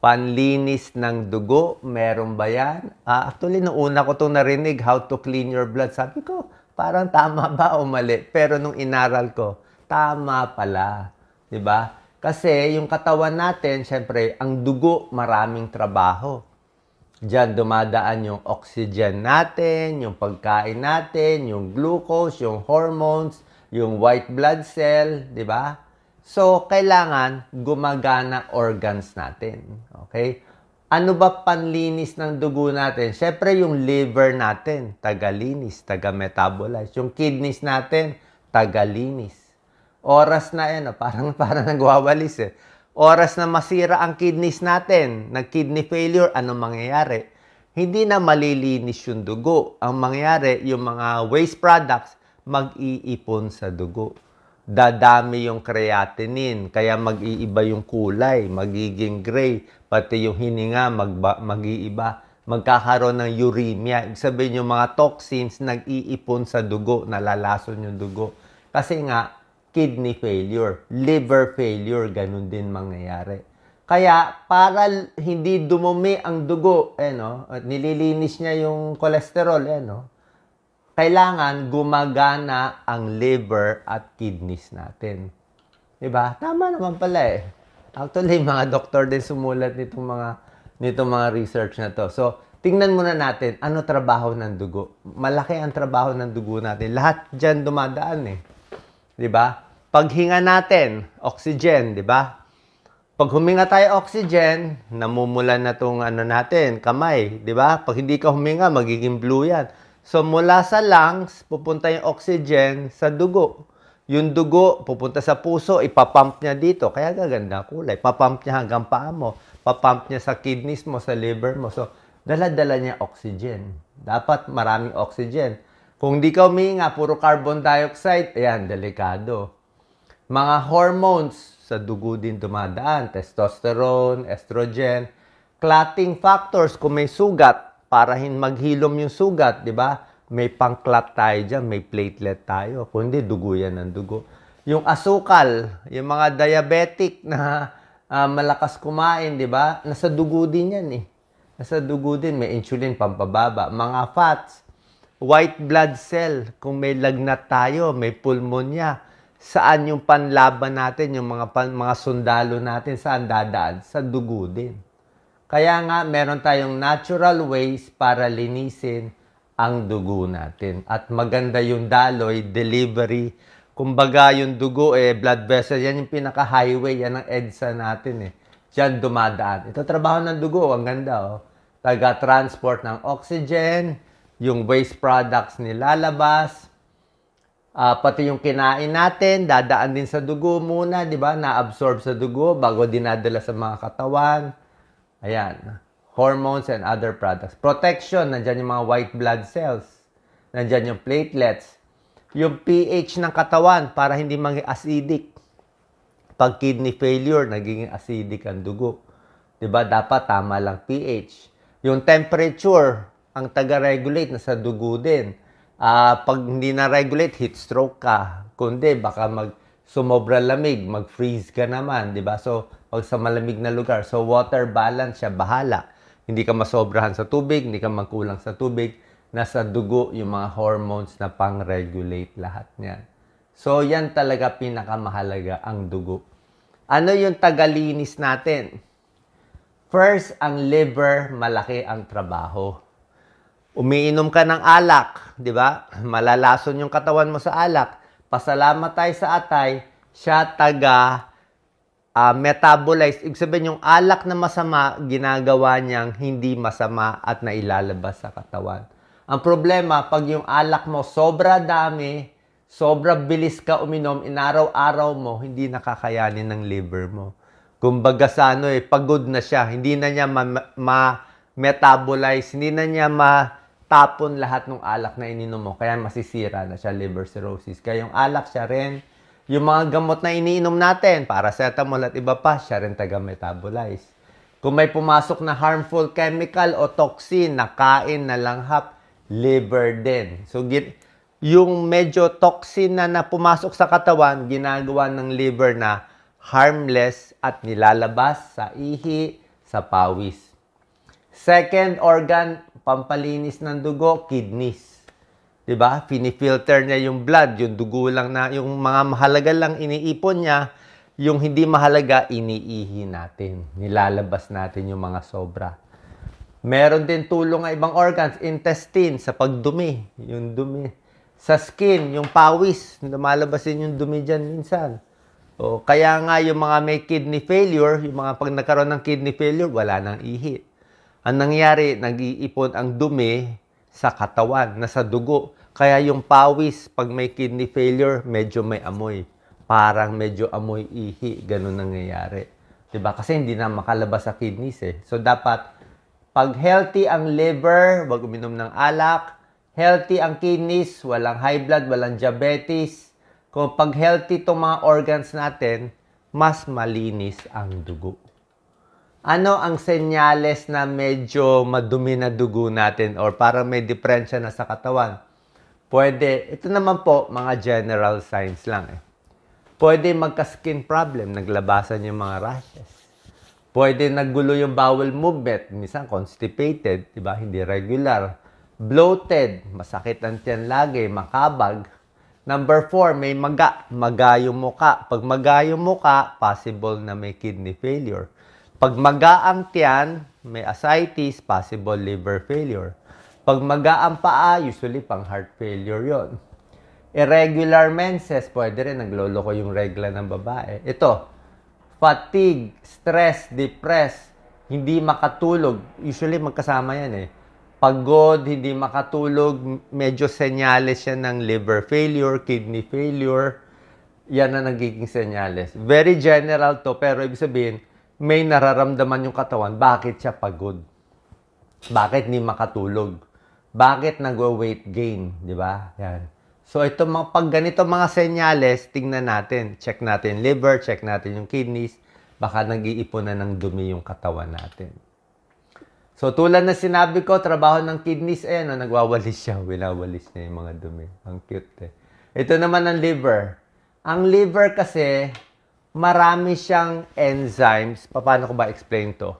Panlinis ng dugo, meron ba yan? Ah, actually, nung una ko itong narinig, how to clean your blood, sabi ko, parang tama ba o mali? Pero nung inaral ko, tama pala. ba? Kasi yung katawan natin, syempre, ang dugo, maraming trabaho. Diyan dumadaan yung oxygen natin, yung pagkain natin, yung glucose, yung hormones, yung white blood cell, di ba? So, kailangan gumagana organs natin. Okay? Ano ba panlinis ng dugo natin? Siyempre, yung liver natin, tagalinis, taga-metabolize. Yung kidneys natin, tagalinis. Oras na yan, oh, parang, parang nagwawalis eh. Oras na masira ang kidneys natin, nag-kidney failure, anong mangyayari? Hindi na malilinis yung dugo. Ang mangyayari, yung mga waste products, mag-iipon sa dugo. Dadami yung creatinine, kaya mag-iiba yung kulay, magiging gray, pati yung hininga magba, mag-iiba. Magkakaroon ng uremia. Ibig sabihin yung mga toxins nag-iipon sa dugo, nalalason yung dugo. Kasi nga, kidney failure, liver failure, ganun din mangyayari. Kaya para hindi dumumi ang dugo, eh no, nililinis niya yung cholesterol, eh no, kailangan gumagana ang liver at kidneys natin. 'Di ba? Tama naman pala eh. Actually, mga doktor din sumulat nitong mga nitong mga research na to. So, tingnan muna natin ano trabaho ng dugo. Malaki ang trabaho ng dugo natin. Lahat diyan dumadaan eh. 'Di ba? Paghinga natin, oxygen, 'di ba? Pag huminga tayo oxygen, namumulan na tong ano natin, kamay, 'di ba? Pag hindi ka huminga, magiging blue 'yan. So mula sa lungs, pupunta yung oxygen sa dugo. Yung dugo, pupunta sa puso, ipapump niya dito. Kaya gaganda kulay. Papump niya hanggang paa mo. Papump niya sa kidneys mo, sa liver mo. So, dala-dala niya oxygen. Dapat maraming oxygen. Kung di ka huminga, puro carbon dioxide, ayan, delikado. Mga hormones sa dugo din dumadaan. Testosterone, estrogen, clotting factors kung may sugat para hin maghilom yung sugat, di ba? May pang-clot tayo dyan, may platelet tayo. Kundi dugo yan ng dugo. Yung asukal, yung mga diabetic na ah, malakas kumain, di ba? Nasa dugo din yan eh. Nasa dugo din, may insulin pampababa. Mga fats, white blood cell, kung may lagnat tayo, may pulmonya, saan yung panlaban natin, yung mga, pan, mga sundalo natin, saan dadaan? Sa dugo din. Kaya nga, meron tayong natural ways para linisin ang dugo natin. At maganda yung daloy, delivery. Kumbaga, yung dugo, eh, blood vessel, yan yung pinaka-highway, yan ang EDSA natin eh. Diyan dumadaan. Ito trabaho ng dugo, ang ganda oh. Taga-transport ng oxygen, yung waste products nilalabas, Ah, pati yung kinain natin, dadaan din sa dugo muna, di ba? Na-absorb sa dugo bago dinadala sa mga katawan. Ayan. Hormones and other products. Protection, nandyan yung mga white blood cells. Nandyan yung platelets. Yung pH ng katawan para hindi maging acidic. Pag kidney failure, nagiging acidic ang dugo. 'Di ba? Dapat tama lang pH. Yung temperature, ang taga-regulate na sa dugo din. Ah, pag hindi na regulate, heat stroke ka. Kundi baka mag sumobra lamig, mag-freeze ka naman, 'di ba? So, pag sa malamig na lugar, so water balance siya bahala. Hindi ka masobrahan sa tubig, hindi ka magkulang sa tubig. Nasa dugo yung mga hormones na pang-regulate lahat niyan. So, yan talaga pinakamahalaga ang dugo. Ano yung tagalinis natin? First, ang liver, malaki ang trabaho. Umiinom ka ng alak, di ba? Malalason yung katawan mo sa alak. Pasalamat tayo sa atay, siya taga ah, metabolize. Ibig sabihin, yung alak na masama, ginagawa niyang hindi masama at nailalabas sa katawan. Ang problema, pag yung alak mo sobra dami, sobra bilis ka uminom, inaraw-araw mo, hindi nakakayanin ng liver mo. Kumbaga sa ano eh, pagod na siya. Hindi na niya ma-metabolize, hindi na niya matapon lahat ng alak na ininom mo. Kaya masisira na siya, liver cirrhosis. Kaya yung alak siya rin, yung mga gamot na iniinom natin, paracetamol at iba pa, siya rin taga-metabolize. Kung may pumasok na harmful chemical o toxin na kain na langhap, liver din. So, yung medyo toxin na, na pumasok sa katawan, ginagawa ng liver na harmless at nilalabas sa ihi, Sa pawis. Second organ, pampalinis ng dugo, kidneys. 'Di ba? Pinifilter niya yung blood, yung dugo lang na, yung mga mahalaga lang iniipon niya, yung hindi mahalaga iniihi natin. Nilalabas natin yung mga sobra. Meron din tulong ng ibang organs, intestine, sa pagdumi, yung dumi. Sa skin, yung pawis, lumalabas din yung dumi dyan minsan. O, kaya nga yung mga may kidney failure, yung mga pag nagkaroon ng kidney failure, wala nang ihi. Ang nangyari, nag-iipon ang dumi sa katawan, nasa dugo. Kaya yung pawis, pag may kidney failure, medyo may amoy. Parang medyo amoy ihi, ganun nangyayari. 'Di ba? Kasi hindi na makalabas sa kidneys eh. So dapat, pag healthy ang liver, wag uminom ng alak. Healthy ang kidneys, walang high blood, walang diabetes. Kung pag healthy itong mga organs natin, mas malinis ang dugo. Ano ang senyales na medyo madumi na dugo natin or parang may diferensya na sa katawan? Pwede, ito naman po, mga general signs lang eh. Pwede magka-skin problem, naglabasan yung mga rashes. Pwede naggulo yung bowel movement, minsan constipated, di ba? Hindi regular. Bloated, masakit ang tiyan lagi, makabag. Number four, may maga, maga yung muka. Pag maga yung muka, possible na may kidney failure. Pag maga ang tiyan, may ascites, possible liver failure. Pag maga ang paa, usually pang heart failure yon. Irregular menses, pwede rin nagloloko yung regla ng babae. Ito, fatigue, stress, depressed, hindi makatulog. Usually magkasama yan eh. Pagod, hindi makatulog, medyo senyales yan ng liver failure, kidney failure. Yan na nagiging senyales. Very general to, pero ibig sabihin, may nararamdaman yung katawan. Bakit siya pagod? Bakit hindi makatulog? Bakit nagwa-weight gain? Di ba? Yan. So, ito, mga, pag ganito mga senyales, tingnan natin. Check natin liver, check natin yung kidneys. Baka nag-iipon na ng dumi yung katawan natin. So, tulad na sinabi ko, trabaho ng kidneys, eh, no, nagwawalis siya. Winawalis niya yung mga dumi. Ang cute eh. Ito naman ang liver. Ang liver kasi, marami siyang enzymes. Paano ko ba explain to?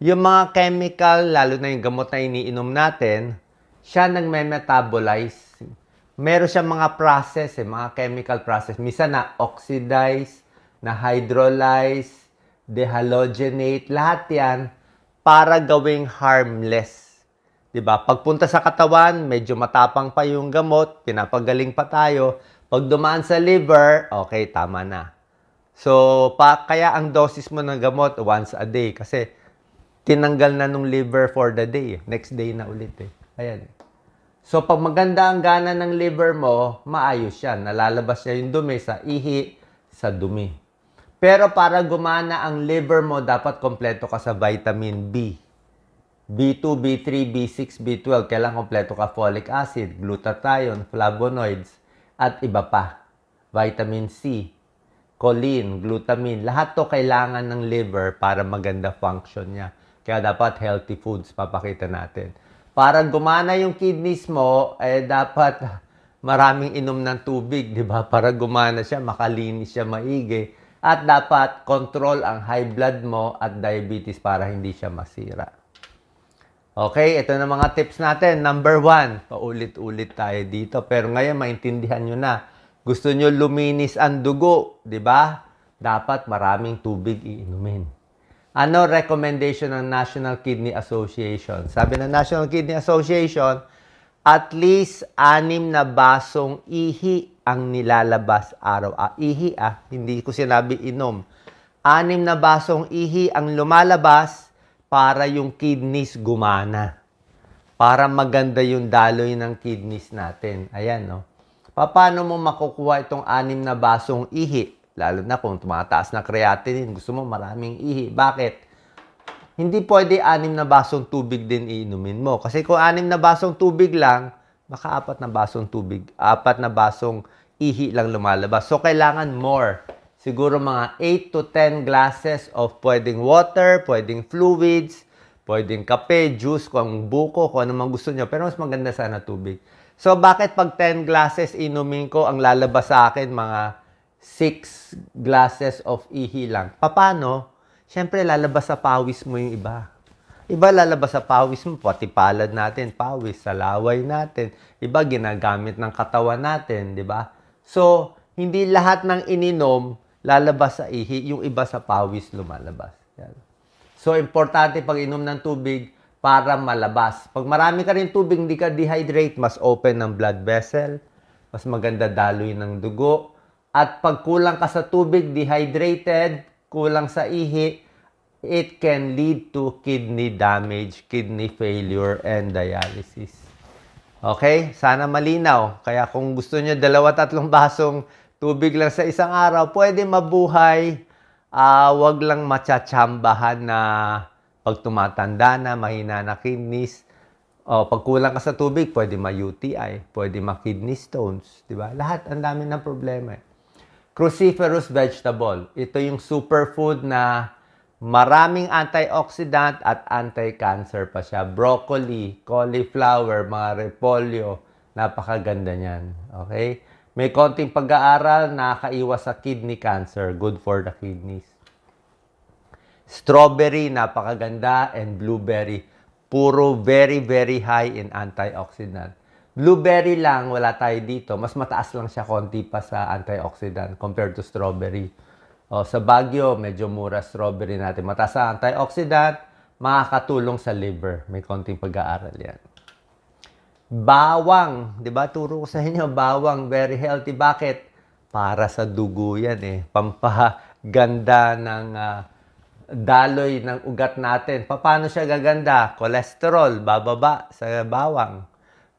Yung mga chemical, lalo na yung gamot na iniinom natin, siya nagme-metabolize. Meron siyang mga process, eh, mga chemical process. Misa na oxidize, na hydrolyze, dehalogenate, lahat yan para gawing harmless. 'Di ba? Pagpunta sa katawan, medyo matapang pa yung gamot, pinapagaling pa tayo. Pag dumaan sa liver, okay, tama na. So, pa, kaya ang dosis mo ng gamot once a day kasi tinanggal na nung liver for the day. Next day na ulit eh. Ayan. So, pag maganda ang gana ng liver mo, maayos yan. Nalalabas niya yung dumi sa ihi, sa dumi. Pero para gumana ang liver mo, dapat kompleto ka sa vitamin B. B2, B3, B6, B12. Kailangan kompleto ka folic acid, glutathione, flavonoids, at iba pa. Vitamin C, choline, glutamine. Lahat to kailangan ng liver para maganda function niya. Kaya dapat healthy foods papakita natin. Para gumana yung kidneys mo, eh dapat maraming inom ng tubig, di ba? Para gumana siya, makalinis siya maigi. At dapat control ang high blood mo at diabetes para hindi siya masira. Okay, ito na mga tips natin. Number one, paulit-ulit tayo dito. Pero ngayon, maintindihan nyo na. Gusto nyo luminis ang dugo, di ba? Dapat maraming tubig iinumin. Ano recommendation ng National Kidney Association? Sabi ng National Kidney Association, at least anim na basong ihi ang nilalabas araw. Ah, ihi ah, hindi ko sinabi inom. Anim na basong ihi ang lumalabas para yung kidneys gumana. Para maganda yung daloy ng kidneys natin. Ayan, no? Paano mo makukuha itong anim na basong ihi? Lalo na kung tumataas na creatinine, gusto mo maraming ihi. Bakit? Hindi pwede anim na basong tubig din iinumin mo. Kasi kung anim na basong tubig lang, baka apat na basong tubig, apat na basong ihi lang lumalabas. So, kailangan more. Siguro mga 8 to 10 glasses of pwedeng water, pwedeng fluids, pwedeng kape, juice, kung buko, kung ano man gusto nyo. Pero mas maganda sana tubig. So, bakit pag 10 glasses inumin ko, ang lalabas sa akin mga 6 glasses of ihi lang? Paano? syempre lalabas sa pawis mo yung iba. Iba lalabas sa pawis mo, pati palad natin, pawis, sa laway natin. Iba ginagamit ng katawan natin, di ba? So, hindi lahat ng ininom lalabas sa ihi, yung iba sa pawis lumalabas. Yan. So, importante pag inom ng tubig para malabas. Pag marami ka rin tubig, hindi ka dehydrate, mas open ng blood vessel, mas maganda daloy ng dugo. At pag kulang ka sa tubig, dehydrated, kulang sa ihi, it can lead to kidney damage, kidney failure, and dialysis. Okay? Sana malinaw. Kaya kung gusto nyo dalawa tatlong basong tubig lang sa isang araw, pwede mabuhay. Ah, wag lang matsatsambahan na pag tumatanda na, mahina na kidneys. O, pag kulang ka sa tubig, pwede ma-UTI, pwede ma-kidney stones. Di ba? Lahat, ang dami ng problema. eh. Cruciferous vegetable. Ito yung superfood na maraming antioxidant at anti-cancer pa siya. Broccoli, cauliflower, mga repolyo, napakaganda niyan. Okay? May konting pag-aaral, nakakaiwas sa kidney cancer. Good for the kidneys. Strawberry, napakaganda. And blueberry, puro very, very high in antioxidant. Blueberry lang, wala tayo dito. Mas mataas lang siya konti pa sa antioxidant compared to strawberry. O, sa Baguio, medyo mura strawberry natin. Mataas sa antioxidant, makakatulong sa liver. May konting pag-aaral yan. Bawang, 'di ba? Turo ko sa inyo, bawang very healthy. Bakit? Para sa dugo 'yan eh. Pampaganda ng ah, daloy ng ugat natin. Paano siya gaganda? Cholesterol, bababa sa bawang.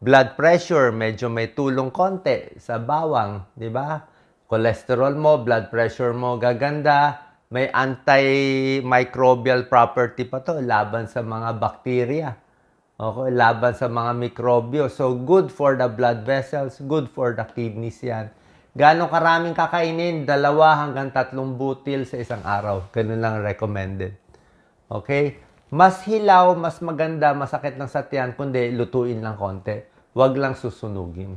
Blood pressure, medyo may tulong konti sa bawang, 'di ba? Cholesterol mo, blood pressure mo gaganda. May antimicrobial property pa to laban sa mga bakterya. Okay, laban sa mga mikrobyo. So, good for the blood vessels, good for the kidneys yan. Gano'ng karaming kakainin? Dalawa hanggang tatlong butil sa isang araw. Ganun lang recommended. Okay? Mas hilaw, mas maganda, masakit lang sa tiyan, kundi lutuin lang konti. Huwag lang susunugin.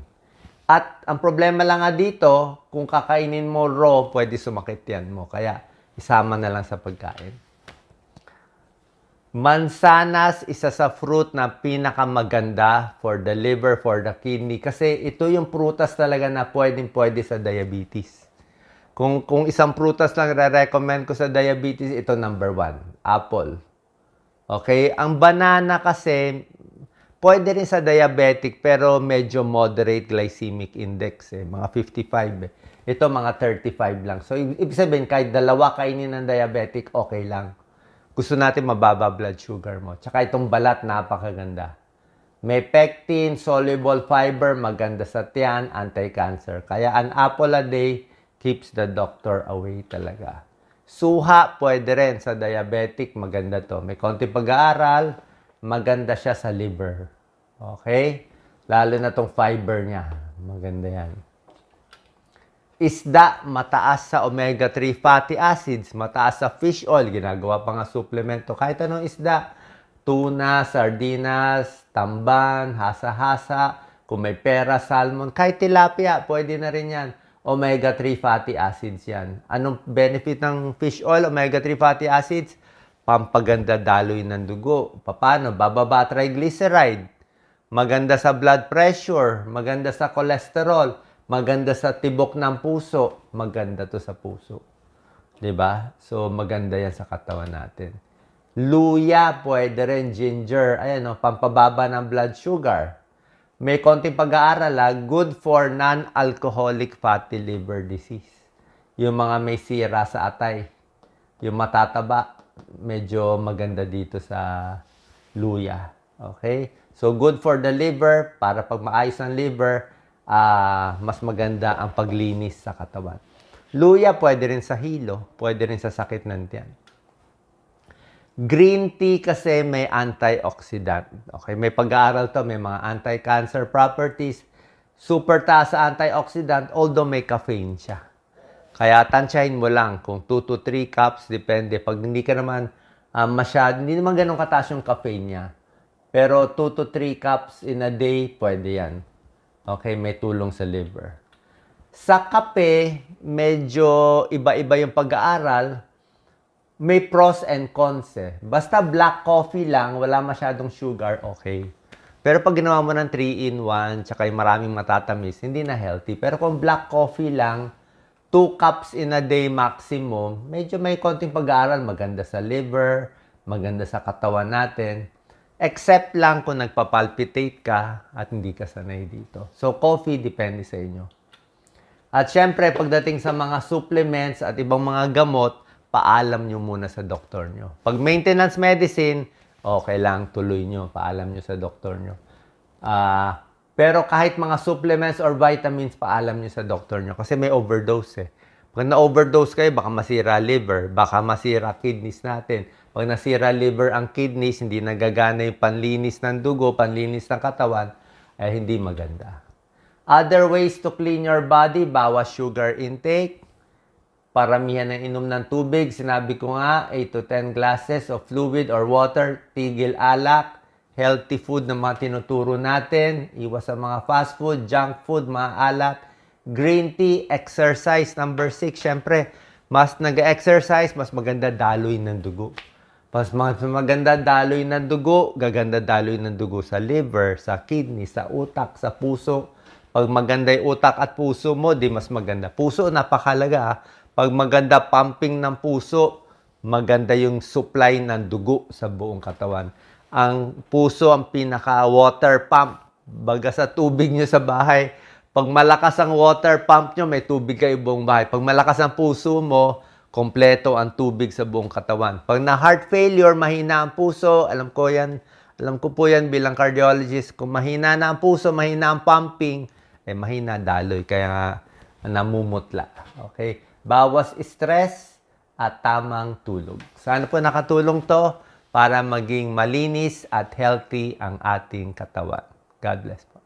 At ang problema lang nga dito, kung kakainin mo raw, pwede sumakit yan mo. Kaya, isama na lang sa pagkain. Mansanas, isa sa fruit na pinakamaganda for the liver, for the kidney. Kasi ito yung prutas talaga na pwedeng-pwede sa diabetes. Kung, kung isang prutas lang re-recommend ko sa diabetes, ito number one, apple. Okay? Ang banana kasi, pwede rin sa diabetic, pero medyo moderate glycemic index, eh, mga 55. Eh. Ito, mga 35 lang. So, ibig sabihin, kahit dalawa kainin ng diabetic, okay lang gusto natin mababa blood sugar mo. Tsaka itong balat, napakaganda. May pectin, soluble fiber, maganda sa tiyan, anti-cancer. Kaya an apple a day keeps the doctor away talaga. Suha, pwede rin sa diabetic, maganda to. May konti pag-aaral, maganda siya sa liver. Okay? Lalo na tong fiber niya. Maganda yan. Isda, mataas sa omega-3 fatty acids, mataas sa fish oil, ginagawa pa nga suplemento. Kahit anong isda, tuna, sardinas, tamban, hasa-hasa, kung may pera, salmon, kahit tilapia, pwede na rin yan. Omega-3 fatty acids yan. Anong benefit ng fish oil, omega-3 fatty acids? Pampaganda daloy ng dugo. Paano? Bababa triglyceride. Maganda sa blood pressure. Maganda sa cholesterol maganda sa tibok ng puso, maganda to sa puso. ba? So maganda 'yan sa katawan natin. Luya, pwede rin ginger, ayan no, pampababa ng blood sugar. May konting pag-aaral, good for non-alcoholic fatty liver disease. Yung mga may sira sa atay, yung matataba, medyo maganda dito sa luya. Okay? So, good for the liver, para pag maayos ang liver, ah, mas maganda ang paglinis sa katawan. Luya, pwede rin sa hilo, pwede rin sa sakit ng tiyan. Green tea kasi may antioxidant. Okay, may pag-aaral to, may mga anti-cancer properties. Super taas sa antioxidant, although may caffeine siya. Kaya tansyahin mo lang kung 2 to 3 cups, depende. Pag hindi ka naman uh, masyad, hindi naman ganun kataas yung caffeine niya. Pero 2 to 3 cups in a day, pwede yan. Okay, may tulong sa liver. Sa kape, medyo iba-iba yung pag-aaral. may pros and cons eh. Basta black coffee lang, wala masyadong sugar, okay. Pero pag ginawa mo ng 3-in-1, tsaka yung maraming matatamis, hindi na healthy. Pero kung black coffee lang, 2 cups in a day maximum, medyo may konting pag-aaral. Maganda sa liver, maganda sa katawan natin. Except lang kung nagpapalpitate ka at hindi ka sanay dito. So, coffee depende sa inyo. At syempre, pagdating sa mga supplements at ibang mga gamot, paalam nyo muna sa doktor nyo. Pag maintenance medicine, okay lang, tuloy nyo. Paalam nyo sa doktor nyo. Ah, pero kahit mga supplements or vitamins, paalam nyo sa doktor nyo. Kasi may overdose eh. Pag na-overdose kayo, baka masira liver, baka masira kidneys natin. Pag nasira liver ang kidneys, hindi nagagana yung panlinis ng dugo, panlinis ng katawan, ay hindi maganda. Other ways to clean your body, bawas sugar intake, paramihan ng inom ng tubig. Sinabi ko nga, 8 to 10 glasses of fluid or water, tigil alak, healthy food na mga tinuturo natin, iwas sa mga fast food, junk food, mga alak, green tea, exercise. Number 6, syempre, mas nag-exercise, mas maganda daloy ng dugo. Mas maganda daloy ng dugo, gaganda daloy ng dugo sa liver, sa kidney, sa utak, sa puso. Pag maganda yung utak at puso mo, di mas maganda. Puso, napakalaga. ah. Pag maganda pumping ng puso, maganda yung supply ng dugo sa buong katawan. Ang puso ang pinaka-water pump. Baga sa tubig nyo sa bahay. Pag malakas ang water pump nyo, may tubig kayo buong bahay. Pag malakas ang puso mo, kompleto ang tubig sa buong katawan. Pag na heart failure, mahina ang puso, alam ko yan, alam ko po yan bilang cardiologist, kung mahina na ang puso, mahina ang pumping, eh mahina daloy, kaya nga namumutla. Okay? Bawas stress at tamang tulog. Sana po nakatulong to para maging malinis at healthy ang ating katawan. God bless po.